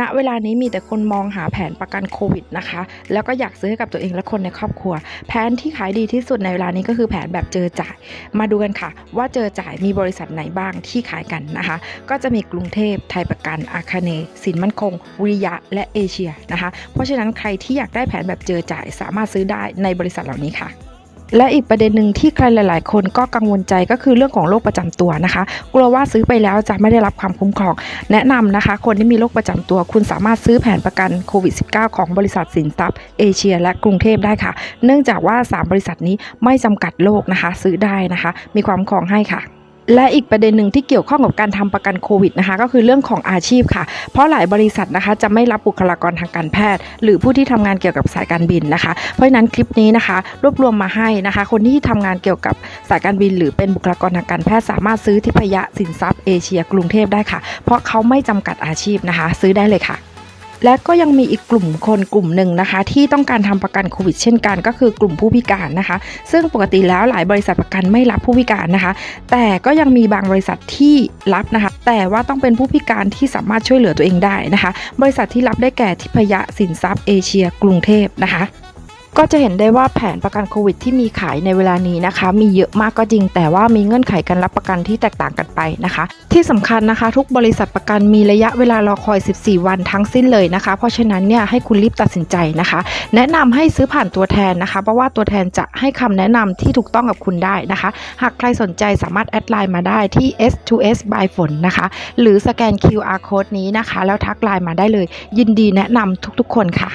ณเวลานี้มีแต่คนมองหาแผนประกันโควิดนะคะ แล้วก็อยากซื้อให้กับตัวเองและคนในครอบครัว แผนที่ขายดีที่สุดในเวลานี้ก็คือแผนแบบเจอจ่าย มาดูกันค่ะ ว่าเจอจ่ายมีบริษัทไหนบ้างที่ขายกันนะคะ ก็จะมีกรุงเทพไทยประกัน อาคาเน สินมั่นคง วิริยะ และเอเชียนะคะ เพราะฉะนั้นใครที่อยากได้แผนแบบเจอจ่ายสามารถซื้อได้ในบริษัทเหล่านี้ค่ะ และอีกประเด็นหนึ่งที่ใครหลาย ๆ คนก็กังวลใจก็คือเรื่องของโรคประจำตัวนะคะ กลัวว่าซื้อไปแล้วจะไม่ได้รับความคุ้มครอง แนะนำนะคะ คนที่มีโรคประจำตัว คุณสามารถซื้อแผนประกันโควิด -19 ของบริษัทสินทรัพย์เอเชีย และกรุงเทพได้ค่ะ เนื่องจากว่า 3 บริษัทนี้ไม่จำกัดโรคนะคะ ซื้อได้นะคะ มีความคุ้มครองให้ค่ะ และอีกประเด็นหนึ่งที่เกี่ยวข้องกับการทำประกันโควิดนะคะก็คือเรื่องของอาชีพค่ะ เพราะหลายบริษัทนะคะจะไม่รับบุคลากรทางการแพทย์ หรือผู้ที่ทำงานเกี่ยวกับสายการบินนะคะ เพราะฉะนั้นคลิปนี้นะคะ รวบรวมมาให้นะคะ คนที่ทำงานเกี่ยวกับสายการบิน หรือเป็นบุคลากรทางการแพทย์ สามารถซื้อทิพยะสินทรัพย์เอเชียกรุงเทพได้ค่ะ เพราะเขาไม่จำกัดอาชีพนะคะ ซื้อได้เลยค่ะ และก็ยังมีอีกกลุ่มคนกลุ่มหนึ่งนะคะ ที่ต้องการทำประกันโควิดเช่นกัน ก็คือกลุ่มผู้พิการนะคะ ซึ่งปกติแล้วหลายบริษัทประกันไม่รับผู้พิการนะคะ แต่ก็ยังมีบางบริษัทที่รับนะคะ แต่ว่าต้องเป็นผู้พิการที่สามารถช่วยเหลือตัวเองได้นะคะ บริษัทที่รับได้แก่ทิพยะสินทรัพย์เอเชีย กรุงเทพนะคะ ก็จะเห็นได้ว่าแผนประกันโควิดที่มีขายในเวลานี้นะคะ มีเยอะมากก็จริง แต่ว่ามีเงื่อนไขการรับประกันที่แตกต่างกันไปนะคะ ที่สำคัญนะคะ ทุกบริษัทประกันมีระยะเวลารอคอย 14 วันทั้งสิ้นเลยนะคะ เพราะฉะนั้นเนี่ยให้คุณรีบตัดสินใจนะคะ แนะนำให้ซื้อผ่านตัวแทนนะคะ เพราะว่าตัวแทนจะให้คำแนะนำที่ถูกต้องกับคุณได้นะคะ หากใครสนใจสามารถแอดไลน์มาได้ที่ S2S by ฝนนะคะ หรือสแกน QR code นี้นะคะ แล้วทักไลน์มาได้เลย ยินดีแนะนำทุกๆ คนค่ะ